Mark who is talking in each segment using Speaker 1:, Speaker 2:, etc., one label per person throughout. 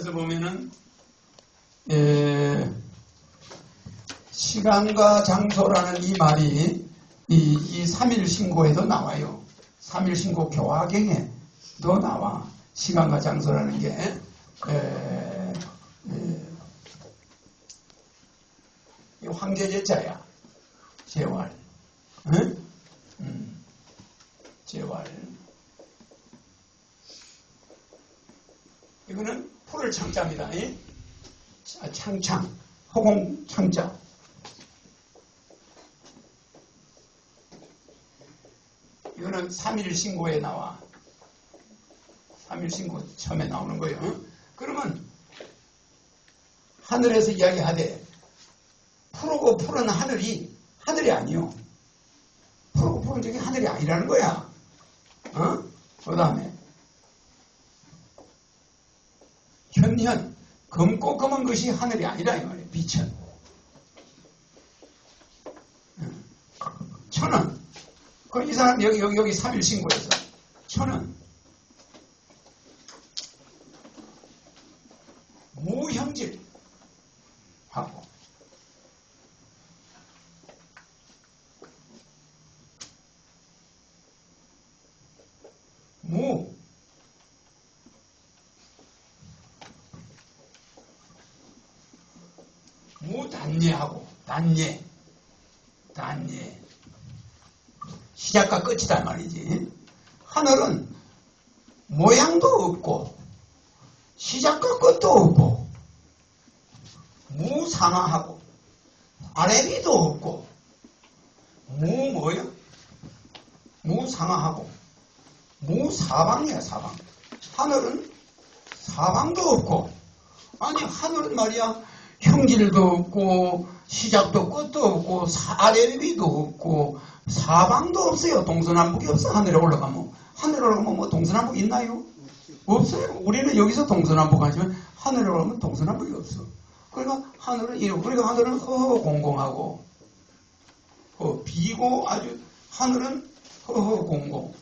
Speaker 1: 그래서 보면은 에, 시간과 장소라는 이 말이 이, 이 3일 신고에도 나와요. 3일 신고 교화경에도 나와. 시간과 장소라는 게 에, 에, 이 황제제자야. 제왈. 응? 음. 이거는 풀을 창자입니다. 이? 자, 창창, 허공 창자. 이거는 3일 신고에 나와. 3일 신고 처음에 나오는 거예요. 응? 그러면 하늘에서 이야기하되 푸르고 푸른 하늘이 하늘이 아니요. 푸르고 푸른 저게 하늘이 아니라는 거야. 어? 그 다음에 현현 검고 검은 것이 하늘이 아니라 이 말이에요. 빛은. 응. 천은 그 이 사람 여기 여기 여기 3일 신고해서 천은 무형질 하고 무 무 단예하고 단예 단예 시작과 끝이다 말이지. 하늘은 모양도 없고 시작과 끝도 없고 무상하하고 아래비도 없고 무 뭐야? 무상하하고 무사방이야 사방. 하늘은 사방도 없고 아니 하늘은 말이야 형질도 없고 시작도 끝도 없고 아래비도 없고 사방도 없어요 동서남북이 없어 하늘에 올라가면 하늘에 올라가면 뭐 동서남북 있나요? 없어요. 우리는 여기서 동서남북 하지만 하늘에 올라가면 동서남북이 없어. 그러니까 하늘은 이러고, 그러니까 하늘은 허허 공공하고, 어, 비고 아주, 하늘은 허허 공공.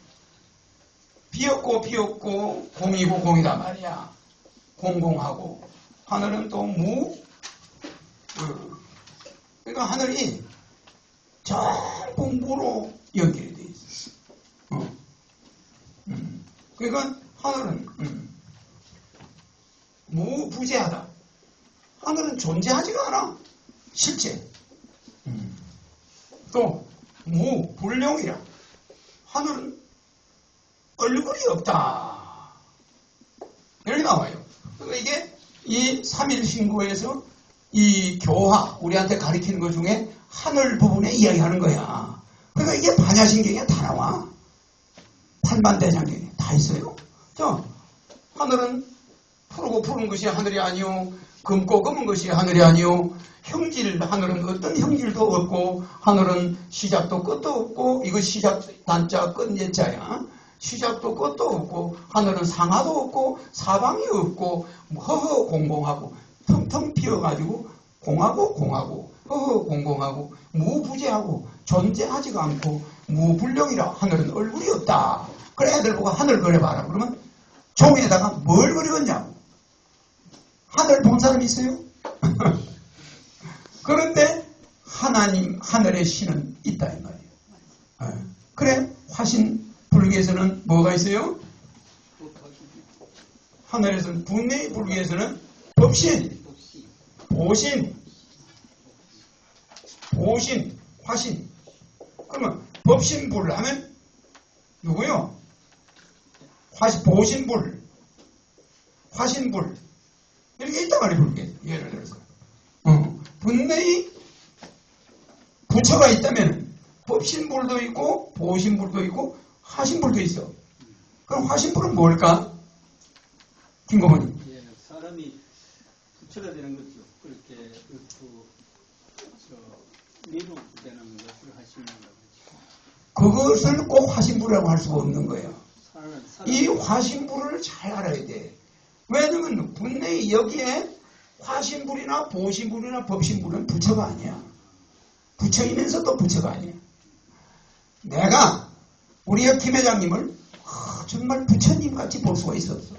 Speaker 1: 비었고 비었고, 공이고 공이다 말이야. 공공하고, 하늘은 또 무, 어. 그러니까 하늘이 전부 무로 연결이 돼 있어. 어. 음. 그러니까 하늘은 음, 무부재하다. 하늘은 존재하지가 않아. 실제. 음. 또 무불룡이라. 하늘은 얼굴이 없다. 이렇게 나와요. 그러니까 이게 이 3일 신고에서 이 교화, 우리한테 가리키는 것 중에 하늘 부분에 이야기하는 거야. 그러니까 이게 반야신경에 다 나와. 팔만대장경에 다 있어요. 자, 하늘은 푸르고 푸른 것이 하늘이 아니요. 검고 검은 것이 하늘이 아니요. 형질, 하늘은 어떤 형질도 없고, 하늘은 시작도 끝도 없고, 이거 시작 단자 끝 예자야. 시작도 끝도 없고, 하늘은 상하도 없고, 사방이 없고, 허허 공공하고, 텅텅 비어가지고, 공하고 공하고, 허허 공공하고, 무부재하고, 존재하지가 않고, 무불령이라 하늘은 얼굴이 없다. 그래 애들 보고 하늘 그려봐라. 그러면 종이에다가 뭘 그리겠냐고. 하늘 본 사람 있어요? 그런데 하나님 하늘의 신은 있다 이 말이에요. 어. 그래 화신 불교에서는 뭐가 있어요? 하늘에서는 분명히 불교에서는 법신, 보신, 보신, 화신. 그러면 법신불 하면 누구요? 화신, 보신불, 화신불. 이렇게 있단 말이에요, 불교에. 예를 들어서. 어, 분명히 부처가 있다면 법신불도 있고, 보신불도 있고, 화신불도 있어. 그럼 화신불은 뭘까? 김고모님.
Speaker 2: 예, 사람이 되는 거죠. 그렇게 그, 저, 미륵되는 것을 하시는 거죠.
Speaker 1: 그것을 꼭 화신불이라고 할 수가 없는 거예요.
Speaker 2: 사람, 사람,
Speaker 1: 이 화신불을 잘 알아야 돼. 왜냐면 분명히 여기에 화신불이나 보신불이나 법신불은 부처가 아니야. 부처이면서도 부처가 아니야. 내가 우리 김 회장님을 아, 정말 부처님 같이 볼 수가 있었어.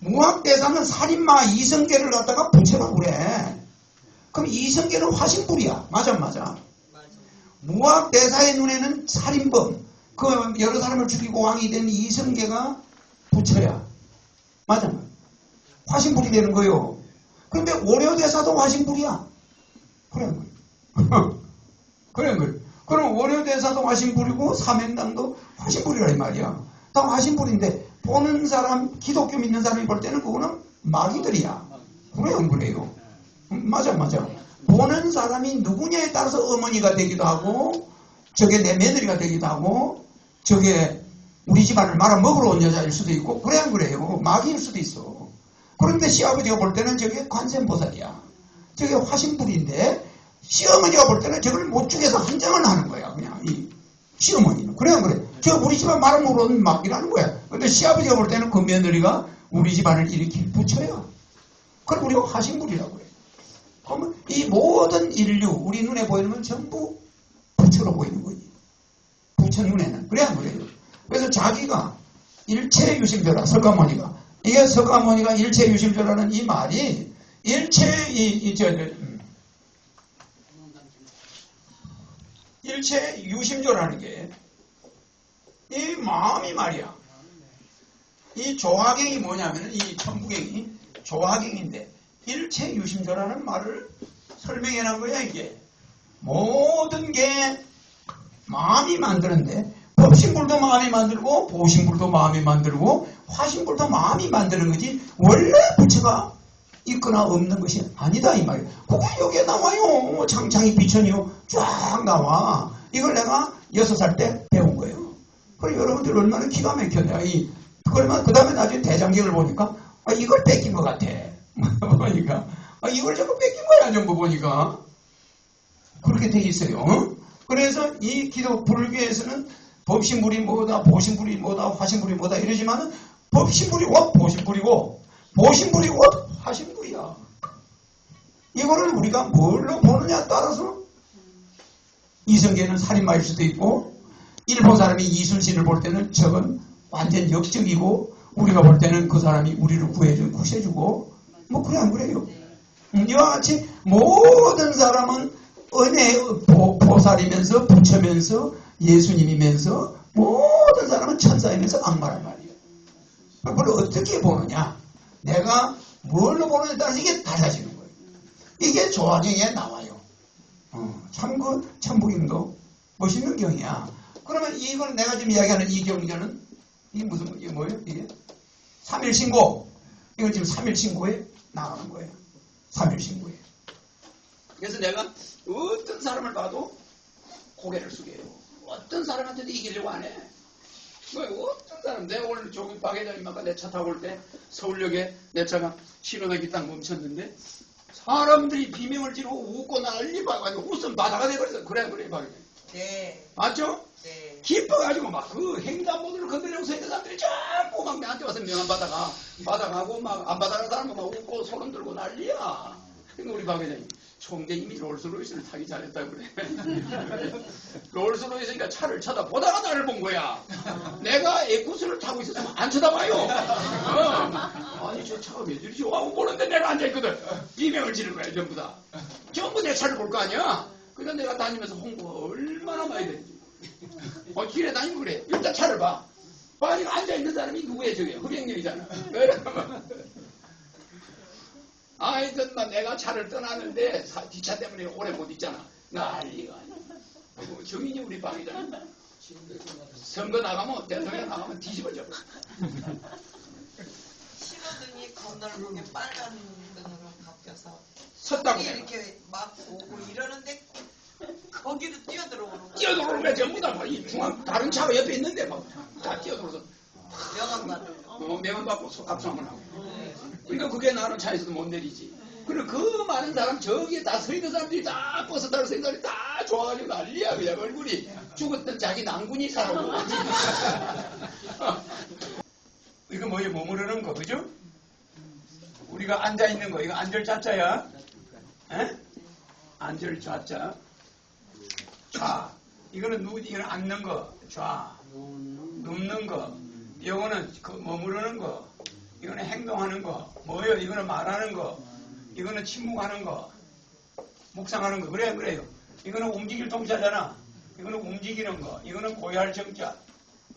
Speaker 1: 무학대사는 살인마 이성계를 갖다가 부처라고 그래. 그럼 이성계는 화신불이야. 맞아, 맞아. 무학대사의 눈에는 살인범, 그 여러 사람을 죽이고 왕이 된 이성계가 부처야. 맞아. 화신불이 되는 거요. 그런데 오려대사도 화신불이야. 그래, 그래, 그래. 그럼 오려대사도 화신불이고 삼행당도 화신불이라 이 말이야. 다 화신불인데 보는 사람, 기독교 믿는 사람이 볼 때는 그거는 마귀들이야. 그래, 안 그래요? 음, 맞아, 맞아. 보는 사람이 누구냐에 따라서 어머니가 되기도 하고, 저게 내 며느리가 되기도 하고, 저게 우리 집안을 말아먹으러 온 여자일 수도 있고, 그래, 안 그래요? 마귀일 수도 있어. 그런데 시아버지가 볼 때는 저게 관세음보살이야. 저게 화신불인데, 시어머니가 볼 때는 저걸 못 죽여서 한장을 하는 거야, 그냥. 이 시어머니는. 그래, 안 그래? 저 우리 집안 말아먹으러 온 마귀라는 거야. 근데 시아버지가 볼 때는 그 며느리가 우리 집안을 일으킬 부처야. 그걸 우리가 화신불이라고 그래. 그러면 이 모든 인류, 우리 눈에 보이는 건 전부 부처로 보이는 거지. 부처 눈에는. 그래, 안 그래요? 그래서 자기가 일체 유심조라, 석가모니가. 이게 석가모니가 일체 유심조라는 이 말이 일체, 이, 이, 저, 저, 음. 일체 유심조라는 게 이 마음이 말이야. 이 조화경이 뭐냐면 이 천부경이 조화경인데 일체 유심조라는 말을 설명해 놓은 거야 이게. 모든 게 마음이 만드는데 법신불도 마음이 만들고 보신불도 마음이 만들고 화신불도 마음이 만드는 거지 원래 부처가 있거나 없는 것이 아니다 이 말이야. 그게 여기에 나와요. 창창이 비천이요. 쫙 나와. 이걸 내가 여섯 살 때 그래 여러분들 얼마나 기가 막혔냐 이 그러면 그 다음에 나중에 대장경을 보니까 아, 이걸 뺏긴 것 같아. 보니까 아, 이걸 자꾸 뺏긴 거야 전부 보니까. 그렇게 돼 있어요 어? 그래서 이 기독 불교에서는 법신불이 뭐다 보신불이 뭐다 화신불이 뭐다 이러지만은 법신불이 곧 보신불이고 보신불이 곧 화신불이야. 이거를 우리가 뭘로 보느냐에 따라서 이성계는 살인마일 수도 있고 일본 사람이 이순신을 볼 때는 저건 완전 역적이고 우리가 볼 때는 그 사람이 우리를 구해주, 구해주고 뭐 그래 안 그래요? 음, 이와 같이 모든 사람은 은혜 보, 보살이면서 부처면서 예수님이면서 모든 사람은 천사이면서 악마란 말이에요. 그걸 어떻게 보느냐? 내가 뭘로 보느냐에 따라서 이게 달라지는 거예요. 이게 조화경에 나와요. 어, 참그 참부경도 멋있는 경이야. 그러면 이건 내가 지금 이야기하는 이 경전은 이게 무슨 이게 뭐예요? 이게 3일 신고. 이건 지금 3일 신고에 나가는 거예요. 3일 신고에. 그래서 내가 어떤 사람을 봐도 고개를 숙여요. 어떤 사람한테도 이기려고 안 해. 뭐 어떤 사람, 내가 오늘 저기 박 회장님 아까 내 차 타고 올 때 서울역에 내 차가 신호등이 딱 멈췄는데 사람들이 비명을 지르고 웃고 난리 봐가지고 웃음 바다가 돼버렸어. 그래, 그래, 박 회장님.
Speaker 3: 네,
Speaker 1: 맞죠?
Speaker 3: 네.
Speaker 1: 기뻐가지고 막 그 횡단보도를 건드려고 서 있는 사람들이 자꾸 막 내한테 와서 명함 받아가 받아가고 막 안 받아가는 사람은 막 웃고 소름 들고 난리야. 근데 우리 박 회장님 총대 이미 롤스로이스를 타기 잘했다고 그래. 롤스로이스니까 차를 쳐다보다가 나를 본 거야. 내가 에쿠스를 타고 있었으면 안 쳐다봐요. 어. 아니 저 차가 왜 저리 좋아 하고 보는데 내가 앉아있거든. 비명을 지른 거야 전부 다. 전부 내 차를 볼 거 아니야. 그러니까 내가 다니면서 홍보가 얼마나 많이 되는지. 어, 길에 다니면 그래. 일단 차를 봐. 아니, 앉아있는 사람이 누구야, 저게? 흑행렬이잖아. 아이든, 막 내가 차를 떠나는데, 사- 기차 때문에 오래 못 있잖아. 난리가 아니야. 어, 정인이 우리 방이잖아. 선거 나가면, 대통령 나가면 뒤집어져.
Speaker 3: 신호등이 건널목에 빨간 등으로 바뀌어서
Speaker 1: 섰다고.
Speaker 3: 이렇게 막 오고 이러는데 거기로 뛰어들어오는 거야,
Speaker 1: 전부 다. 뭐, 이 중앙, 다른 차가 옆에 있는데, 막, 다 뛰어들어서.
Speaker 3: 명함 받을.
Speaker 1: 어, 명함 받고 소- 압수한번 하고. 그러니까 그게 나는 차에서도 못 내리지. 그리고 그 많은 사람 저기에 다 서 있는 사람들이 다 버스 타러 서 있는 사람들이 다 좋아가지고 난리야 그냥 얼굴이 죽었던 자기 난군이 살아오고 이거 뭐예요 머무르는 거 그죠? 우리가 앉아 있는 거 이거 앉을 자자야 에? 앉을 자자 좌 이거는 누 이거는 앉는 거 좌 눕는 거, 요거는 그 머무르는 거, 이거는 행동하는 거. 뭐예요? 이거는 말하는 거. 이거는 침묵하는 거. 묵상하는 거. 그래, 그래요. 이거는 움직일 동사잖아. 이거는 움직이는 거. 이거는 고유할 정자.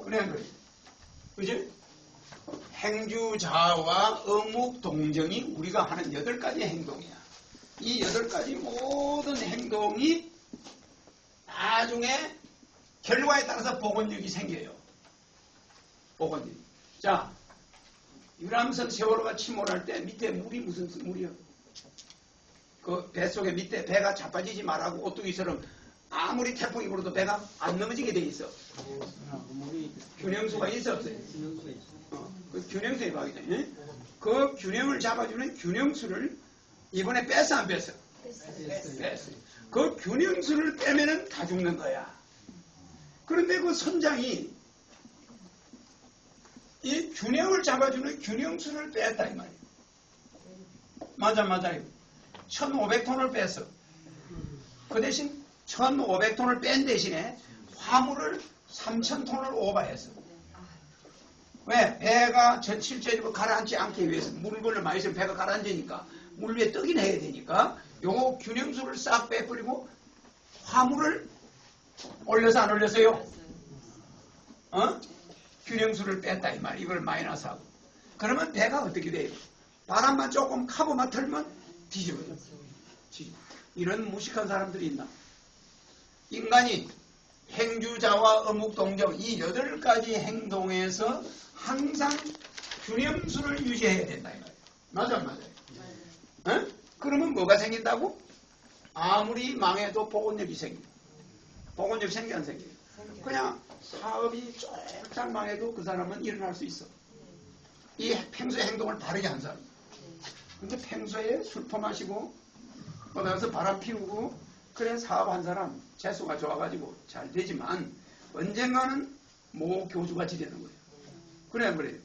Speaker 1: 그래, 그래. 그지? 행주자와 어묵 동정이 우리가 하는 여덟 가지 행동이야. 이 여덟 가지 모든 행동이 나중에 결과에 따라서 복원력이 생겨요. 복원력. 자, 유람선 세월호가 침몰할 때 밑에 물이 무슨 물이요? 그 뱃속에 밑에 배가 자빠지지 말라고 오뚜기처럼 아무리 태풍이 불어도 배가 안 넘어지게 돼 있어. 균형수가 있어 없어요?
Speaker 2: 균형수가 있어.
Speaker 1: 어, 그 균형수에 박이네. 그 균형을 잡아주는 균형수를 이번에 뺐어 안 뺐어? 뺐어. 그 균형수를 빼면은 다 죽는 거야. 그런데 그 선장이 이 균형을 잡아주는 균형수를 뺐다 이 말이야. 맞아 맞아요. 1500톤을 뺐어. 그 대신 1500톤을 뺀 대신에 화물을 3000톤을 오버했어. 왜? 배가 전 실제로 가라앉지 않기 위해서 물건을 많이 있으면 배가 가라앉으니까 물 위에 뜨긴 해야 되니까 요거 균형수를 싹 빼버리고 화물을 올려서 안 올렸어요? 어? 균형수를 뺐다 이 말. 이걸 마이너스하고. 그러면 배가 어떻게 돼요? 바람만 조금 카보만 털면 뒤집어져. 뒤집어. 이런 무식한 사람들이 있나? 인간이 행주자와 어묵동정 이 여덟 가지 행동에서 항상 균형수를 유지해야 된다 이 말이에요. 맞아 안 맞아요? 어? 그러면 뭐가 생긴다고? 아무리 망해도 복원력이 생겨. 복원력이 생겨 안 생겨? 그냥 사업이 쫄딱 망해도 그 사람은 일어날 수 있어. 이 평소의 행동을 바르게 한 사람. 근데 평소에 술 퍼마시고 어디서 바람 피우고 그래 사업한 사람 재수가 좋아가지고 잘 되지만 언젠가는 모 교주같이 되는 거예요. 그래 그래.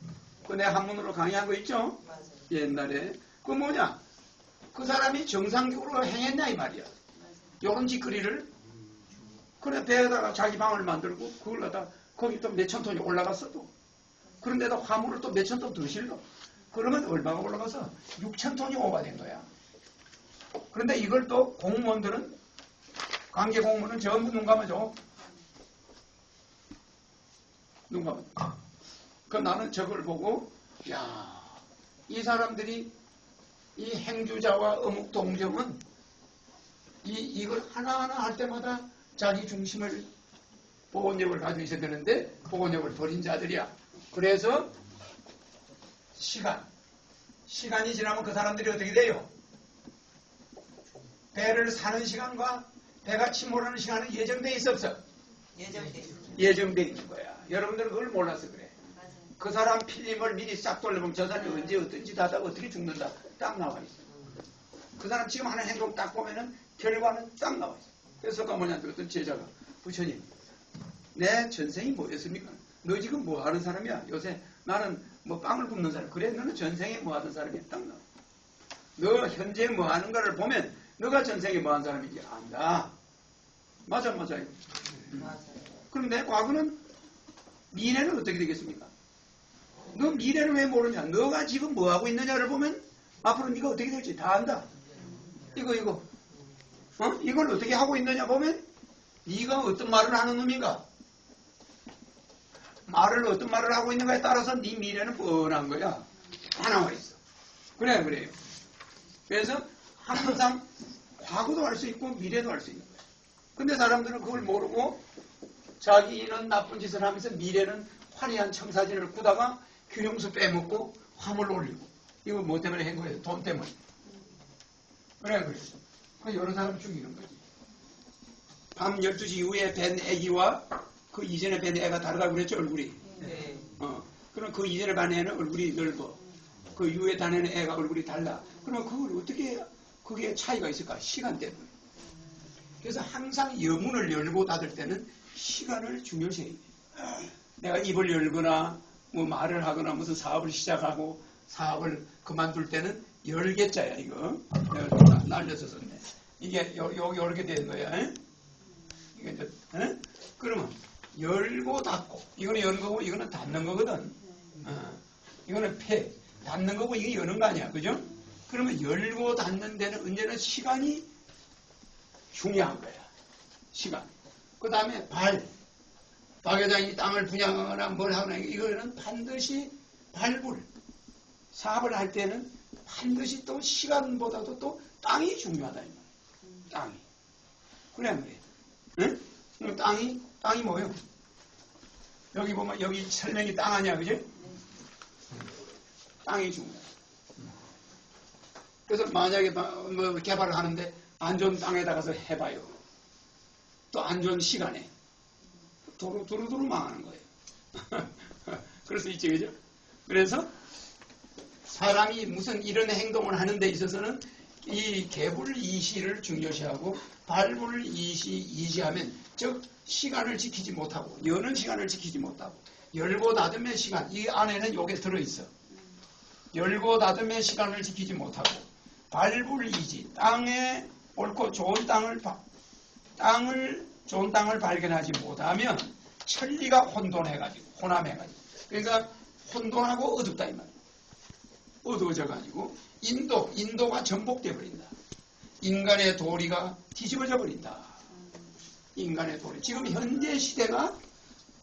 Speaker 1: 그 내 한문으로 강의한 거 있죠?
Speaker 3: 맞아요.
Speaker 1: 옛날에 그 뭐냐? 그 사람이 정상적으로 행했냐 이 말이야. 요런 짓거리를 그래 배에다가 자기 방을 만들고 그걸 갖다 거기 또 몇천 톤이 올라갔어도 그런데다 화물을 또 몇천 톤더 실러 그러면 얼마가 올라가서 6천 톤이 오버된 거야. 그런데 이걸 또 공무원들은 관계 공무원은 전부 눈 감아줘. 눈 감아. 그 나는 저걸 보고 야 이 사람들이 이 행주자와 어묵 동정은 이 이걸 하나하나 할 때마다 자기 중심을 보건력을 가지고 있어야 되는데 보건력을 버린 자들이야. 그래서 시간 시간이 지나면 그 사람들이 어떻게 돼요? 배를 사는 시간과 배가 침몰하는 시간은 예정돼 있어 없어?
Speaker 3: 예정돼
Speaker 1: 있는 거야. 여러분들은 그걸 몰라서 그래.
Speaker 3: 맞아요.
Speaker 1: 그 사람 필름을 미리 싹 돌려보면 저 사람이 언제 어떤 짓 하다가 어떻게 죽는다 딱 나와 있어. 그 사람 지금 하는 행동 딱 보면은 결과는 딱 나와 있어. 그래서 가모니한테 어떤 제자가 부처님 내 전생이 뭐였습니까? 너 지금 뭐 하는 사람이야? 요새 나는 뭐 빵을 굽는 사람. 그래 너는 전생에 뭐 하던 사람이야? 딱 나와. 너 현재 뭐 하는 거를 보면 너가 전생에 뭐 한 사람인지 안다. 맞아 맞아요.
Speaker 3: 맞아요.
Speaker 1: 그럼 내 과거는 미래는 어떻게 되겠습니까? 너 미래를 왜 모르냐? 너가 지금 뭐 하고 있느냐를 보면 앞으로 네가 어떻게 될지 다 안다. 이거 이거. 어? 이걸 어떻게 하고 있느냐 보면 네가 어떤 말을 하는 놈인가? 말을 어떤 말을 하고 있는가에 따라서 네 미래는 뻔한 거야. 다 나와 있어. 그래 그래요. 그래서 항상 과거도 할수 있고 미래도 할수 있는 거야. 근데 사람들은 그걸 모르고 자기는 나쁜 짓을 하면서 미래는 화려한 청사진을 꾸다가 균형수 빼먹고 화물 올리고 이거 뭐 때문에 한 거예요? 돈 때문에. 그래 그래. 그 여러 사람 죽이는 거지. 밤 12시 이후에 뵌 애기와 그 이전에 뵌 애가 다르다고 그랬죠 얼굴이.
Speaker 3: 네.
Speaker 1: 어. 그럼 그 이전에 반 애는 얼굴이 넓어. 그 이후에 다니는 애가 얼굴이 달라. 그럼 그걸 어떻게 그게 차이가 있을까? 시간 때문에. 그래서 항상 여문을 열고 닫을 때는 시간을 중요시해야 돼. 내가 입을 열거나 뭐 말을 하거나 무슨 사업을 시작하고 사업을 그만둘 때는 열개자야 이거. 내가 날려서 썼네. 이게 요, 요, 요렇게 되는 거야. 에? 이게 이제, 에? 그러면 열고 닫고 이거는 여는 거고 이거는 닫는 거거든. 어. 이거는 폐. 닫는 거고 이게 여는 거 아니야. 그죠? 그러면 열고 닫는 데는 언제나 시간이 중요한 거야. 시간. 그 다음에 발. 박 회장이 땅을 분양하거나 뭘 하거나 이거는 반드시 발굴. 사업을 할 때는 반드시 또 시간보다도 또 땅이 중요하다. 이 말이야. 땅이. 그래, 안 그래? 응? 그럼 땅이, 땅이 뭐예요? 여기 보면 여기 설명이 땅 아니야, 그지? 땅이 중요해. 그래서 만약에 뭐 개발을 하는데 안 좋은 땅에다 가서 해봐요. 또 안 좋은 시간에 도로 도로 도로 망하는 거예요. 수 있죠, 그죠? 그래서 사람이 무슨 이런 행동을 하는 데 있어서는 이 개불 이시를 중요시하고 발불 이시 이시하면 즉 시간을 지키지 못하고 여는 시간을 지키지 못하고 열고 닫으면 시간 이 안에는 요게 들어있어. 열고 닫으면 시간을 지키지 못하고 발불 이지 땅에 옳고 좋은 땅을 바- 땅을 좋은 땅을 발견하지 못하면 천리가 혼돈해가지고 혼함해가지고 그러니까 혼돈하고 어둡다 이 말이야. 어두워져가지고 인도 인도가 전복돼 버린다. 인간의 도리가 뒤집어져 버린다. 인간의 도리. 지금 현재 시대가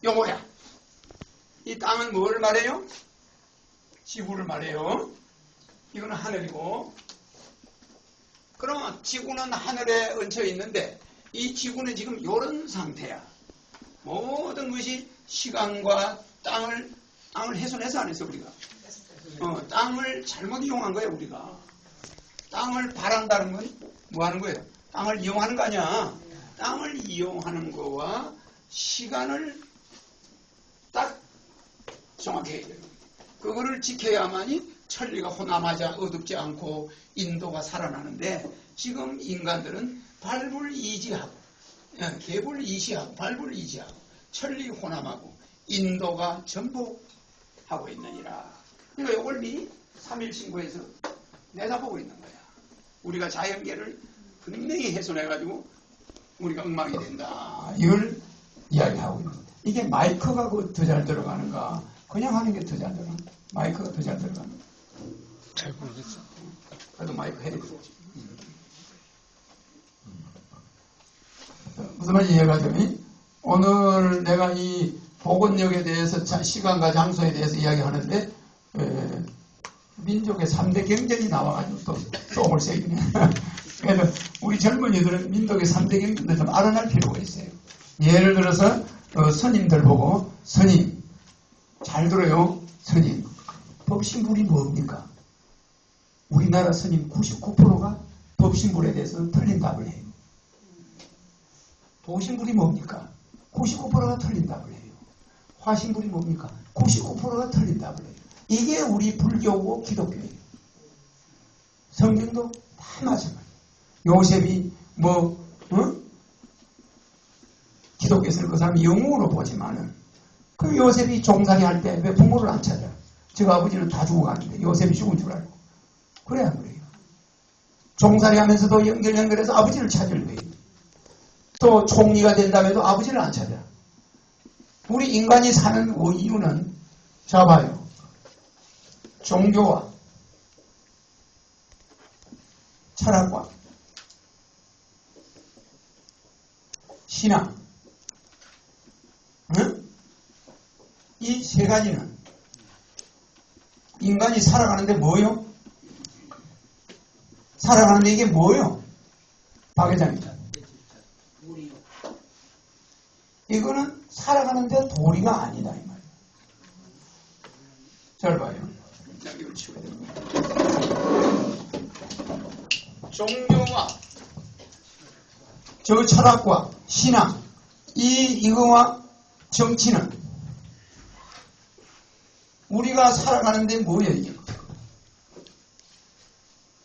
Speaker 1: 요거야. 이 땅은 뭘 말해요? 지구를 말해요. 이거는 하늘이고. 그러면 지구는 하늘에 얹혀 있는데 이 지구는 지금 이런 상태야. 모든 것이 시간과 땅을 땅을 훼손해서 안 했어 우리가. 어, 땅을 잘못 이용한 거야 우리가. 땅을 바란다는 건 뭐 하는 거예요? 땅을 이용하는 거 아니야. 땅을 이용하는 거와 시간을 딱 정확히 해야 돼요. 그거를 지켜야만이 천리가 호남하지 어둡지 않고 인도가 살아나는데 지금 인간들은 발불이지하고 예, 개불이시하고 발불이지하고 천리 호남하고 인도가 전복하고 있느니라. 그러니까 이걸 미리 3일 신고해서 내다보고 있는 거야. 우리가 자연계를 분명히 훼손해가지고 우리가 엉망이 된다. 이걸 이야기하고 있는 거야. 이게 마이크가 더 잘 들어가는가? 그냥 하는 게 더 잘 들어가는 가 마이크가 더 잘 들어가는 가
Speaker 4: 잘 모르겠어.
Speaker 1: 그래도 마이크 해야 되지. 무슨 말인지 이해가 되니? 오늘 내가 이 복원력에 대해서 자- 시간과 장소에 대해서 이야기하는데 에, 민족의 3대 경전이 나와가지고 또 똥을 새기네. 그래서 우리 젊은이들은 민족의 3대 경전을 좀 알아낼 필요가 있어요. 예를 들어서 어, 스님들 보고 스님 잘 들어요. 스님 법신불이 뭡니까? 우리나라 스님 99%가 법신불에 대해서 틀린 답을 해요. 도신불이 뭡니까? 99%가 틀린 답을 해요. 화신불이 뭡니까? 99%가 틀린 답을 해요. 이게 우리 불교고 기독교예요. 성경도 다 마찬가지예요. 요셉이 뭐 어? 기독교에서는 그 사람이 영웅으로 보지만은 그 요셉이 종살이 할 때 왜 부모를 안 찾아? 저 아버지는 다 죽어가는데 요셉이 죽은 줄 알고 그래 안 그래요? 종살이 하면서도 연결 연결해서 아버지를 찾을 거예요. 또 총리가 된다면도 아버지를 안 찾아. 우리 인간이 사는 이유는 자 봐요. 종교와 철학과 신앙 응? 이 세 가지는 인간이 살아가는데 뭐요? 살아가는데 이게 뭐요? 박 회장입니다. 이거는 살아가는데 도리가 아니다 이 말이에요. 잘 봐요. 자, 이걸 치워야 됩니다. 종교와 저 철학과 신앙 이 이거와 정치는 우리가 살아가는데 뭐예요 이게?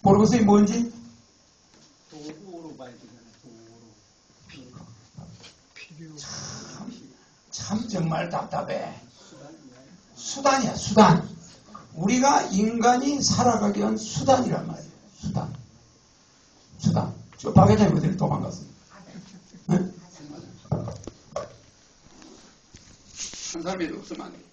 Speaker 1: 모르겠어요 뭔지?
Speaker 2: 도구로 봐야 되잖아요. 도구로.
Speaker 4: 필요.
Speaker 1: 참 정말 답답해.
Speaker 2: 수단이야,
Speaker 1: 수단. 우리가 인간이 살아가기 위한 수단이란 말이에요. 수단. 수단. 저 박회장님 어디를 도망갔어요? 네? 한 사람이 없으면 안 돼.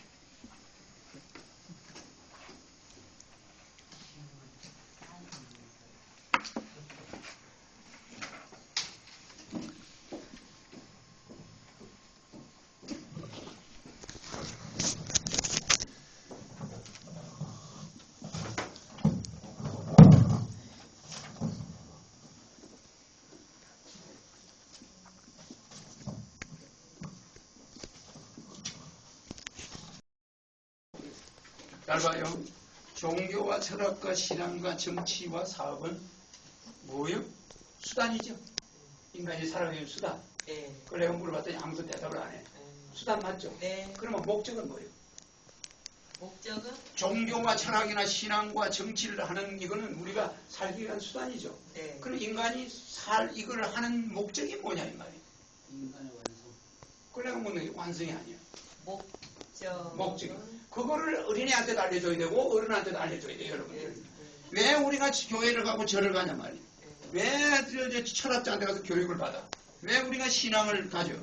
Speaker 1: 잘 봐요. 종교와 철학과 신앙과 정치와 사업은 뭐예요? 수단이죠. 인간이 살아가는 수단.
Speaker 3: 네.
Speaker 1: 그걸 내가 물어봤더니 아무도 대답을 안 해. 수단 맞죠?
Speaker 3: 네.
Speaker 1: 그러면 목적은 뭐예요?
Speaker 3: 목적은
Speaker 1: 종교와 철학이나 신앙과 정치를 하는 이거는 우리가 살기 위한 수단이죠.
Speaker 3: 네.
Speaker 1: 그럼 인간이 살 이걸 하는 목적이 뭐냐 이 말이에요.
Speaker 2: 인간의 완성.
Speaker 1: 그래가 뭐는 완성이 아니에요.
Speaker 3: 목적.
Speaker 1: 목적이. 그거를 어린애한테도 알려줘야 되고 어른한테도 알려줘야 돼요, 여러분들.
Speaker 3: 네.
Speaker 1: 왜 우리가 교회를 가고 절을 가냐 말이에요. 왜 철학자한테 가서 교육을 받아? 왜 우리가 신앙을 가져?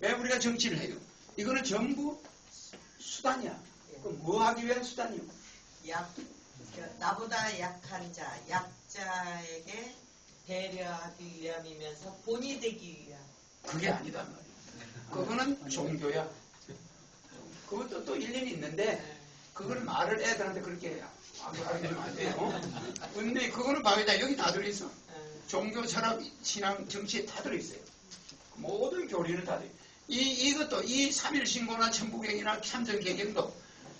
Speaker 1: 왜 우리가 정치를 해요? 이거는 전부 수단이야. 그뭐 하기 위한 수단이요?
Speaker 3: 약, 그 나보다 약한 자, 약자에게 배려하기 위함이면서 본이 되기 위함.
Speaker 1: 그게 아니다 말이야. 그거는 종교야. 그것도 또 일리는 있는데 그걸 말을 애들한테 그렇게 하면 안 돼요. 근데 그거는 봐야다 여기 다 들어있어.
Speaker 3: 음,
Speaker 1: 종교, 철학, 신앙, 정치에 다 들어있어요. 모든 교리는 다 들어있어요. 이, 이것도 이 삼일신고나 천부경이나 참전개경도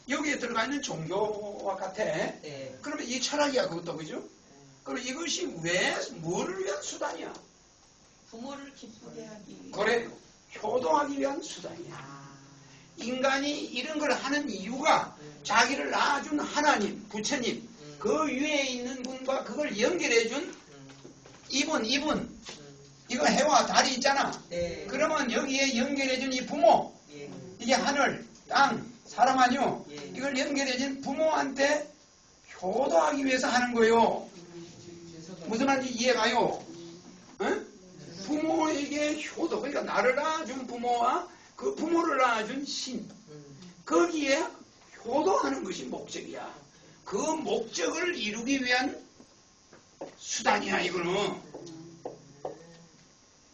Speaker 1: 여기에 들어가 있는 종교와 같아.
Speaker 3: 네.
Speaker 1: 그러면 이 철학이야 그것도 그죠? 그럼 이것이 왜 뭐를 위한 수단이야?
Speaker 3: 부모를 기쁘게 하기 위함.
Speaker 1: 그래 효도하기 위한 수단이야.
Speaker 3: 아,
Speaker 1: 인간이 이런 걸 하는 이유가 자기를 낳아준 하나님, 부처님,
Speaker 3: 음,
Speaker 1: 그 위에 있는 분과 그걸 연결해준
Speaker 3: 음,
Speaker 1: 이분, 이분,
Speaker 3: 음.
Speaker 1: 이거 해와 달이 있잖아.
Speaker 3: 네.
Speaker 1: 그러면 여기에 연결해준 이 부모,
Speaker 3: 예.
Speaker 1: 이게 하늘, 땅, 사람 아니요.
Speaker 3: 예.
Speaker 1: 이걸 연결해준 부모한테 효도하기 위해서 하는 거예요. 무슨 말인지 이해가요? 응? 부모에게 효도, 그러니까 나를 낳아준 부모와 그 부모를 낳아준 신,
Speaker 3: 음,
Speaker 1: 거기에 효도하는 것이 목적이야. 그 목적을 이루기 위한 수단이야, 이거는.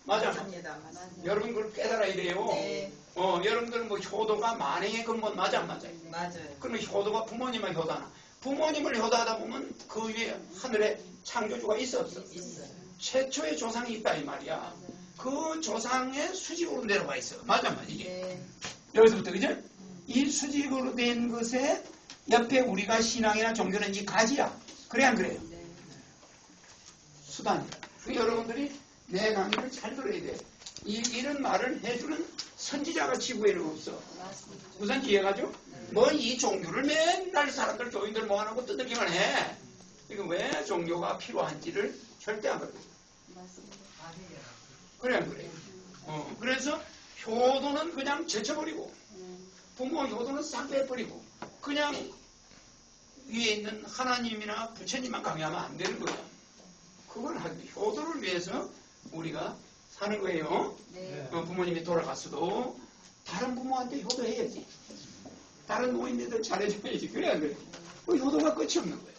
Speaker 1: 맞아.
Speaker 3: 맞습니다. 맞습니다.
Speaker 1: 여러분 그걸 깨달아야 돼요.
Speaker 3: 네.
Speaker 1: 어, 여러분들은 뭐 효도가 만행의 근본 맞아, 안 맞아?
Speaker 3: 맞아요.
Speaker 1: 그러면 효도가 부모님을 효도하나? 부모님을 효도하다 보면 그 위에 하늘에 창조주가 있어, 없어?
Speaker 3: 있어요.
Speaker 1: 최초의 조상이 있다, 이 말이야. 그 조상의 수직으로 내려와 있어. 맞아, 맞아, 이게.
Speaker 3: 네.
Speaker 1: 여기서부터, 그죠? 이 수직으로 된 것에 옆에 우리가 신앙이나 종교는 이 가지야. 그래, 안 그래요? 수단이야. 그 여러분들이 내 강의를 잘 들어야 돼. 이, 이런 말을 해주는 선지자가 지구에는 없어. 무슨 이해가죠? 뭐이 종교를 맨날 사람들 교인들 모아놓고 뜯기만 해. 이거 왜 종교가 필요한지를 절대 안 그래. 그래 안 그래? 어, 그래서 효도는 그냥 제쳐버리고 부모 효도는 싹 빼버리고 그냥 위에 있는 하나님이나 부처님만 강요하면 안 되는 거야. 그걸 하기 효도를 위해서 우리가 사는 거예요. 어, 부모님이 돌아갔어도 다른 부모한테 효도해야지. 다른 노인네들 잘해줘야지. 그래 안 그래? 그 효도가 끝이 없는 거야.